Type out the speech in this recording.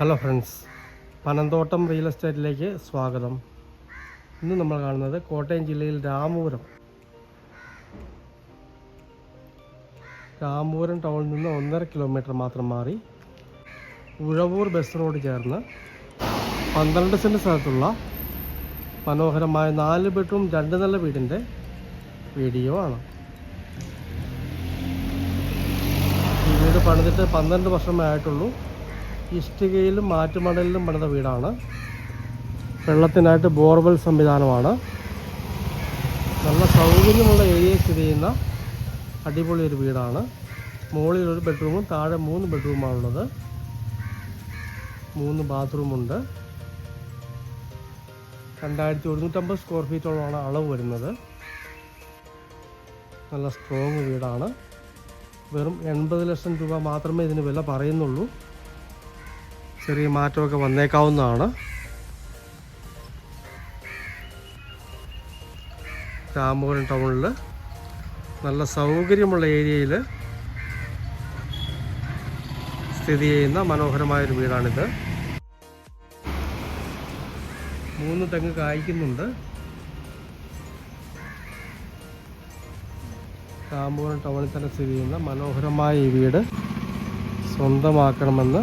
Hello friends Panamthottam real എസ്റ്റേറ്റിലേക്ക് സ്വാഗതം. ഇന്ന് നമ്മൾ കാണുന്നത് കോട്ടയം ജില്ലയിൽ രാമപുരം. രാമപുരം ടൗണിൽ നിന്ന് ഒന്നര കിലോമീറ്റർ മാത്രം മാറി ഉഴവൂർ ബസ് റോഡ് ചേർന്ന് പന്ത്രണ്ട് സെന്റ് സ്ഥലത്തുള്ള മനോഹരമായ നാല് ബെഡ്റൂം രണ്ട് നില വീടിന്റെ വീഡിയോ ആണ്. ഈ വീട് പണിതിട്ട് പന്ത്രണ്ട് വർഷമേ ആയിട്ടുള്ളൂ. ഇഷ്ടികയിലും മാറ്റുമടലിലും പണിത വീടാണ്. വെള്ളത്തിനായിട്ട് ബോർവെൽ സംവിധാനമാണ്. നല്ല സൗകര്യമുള്ള ഏരിയയിൽ സ്ഥിതി ചെയ്യുന്ന അടിപൊളി ഒരു വീടാണ്. മുകളിൽ ഒരു ബെഡ്റൂമും താഴെ മൂന്ന് ബെഡ്റൂമാണുള്ളത്. മൂന്ന് ബാത്റൂമുണ്ട്. രണ്ടായിരത്തി ഒരുന്നൂറ്റമ്പത് സ്ക്വയർ ഫീറ്റോളമാണ് അളവ് വരുന്നത്. നല്ല സ്ട്രോങ് വീടാണ്. വെറും എൺപത് ലക്ഷം രൂപ മാത്രമേ ഇതിന് വില പറയുന്നുള്ളൂ. ചെറിയ മാറ്റമൊക്കെ വന്നേക്കാവുന്നതാണ്. രാമപുരം ടൗണിൽ നല്ല സൗകര്യമുള്ള ഏരിയയിൽ സ്ഥിതി ചെയ്യുന്ന മനോഹരമായൊരു വീടാണിത്. മൂന്ന് തെങ്ങ് കായ്ക്കുന്നുണ്ട്. രാമപുരം ടൗണിൽ തന്നെ സ്ഥിതി ചെയ്യുന്ന മനോഹരമായ ഈ വീട് സ്വന്തമാക്കണമെന്ന്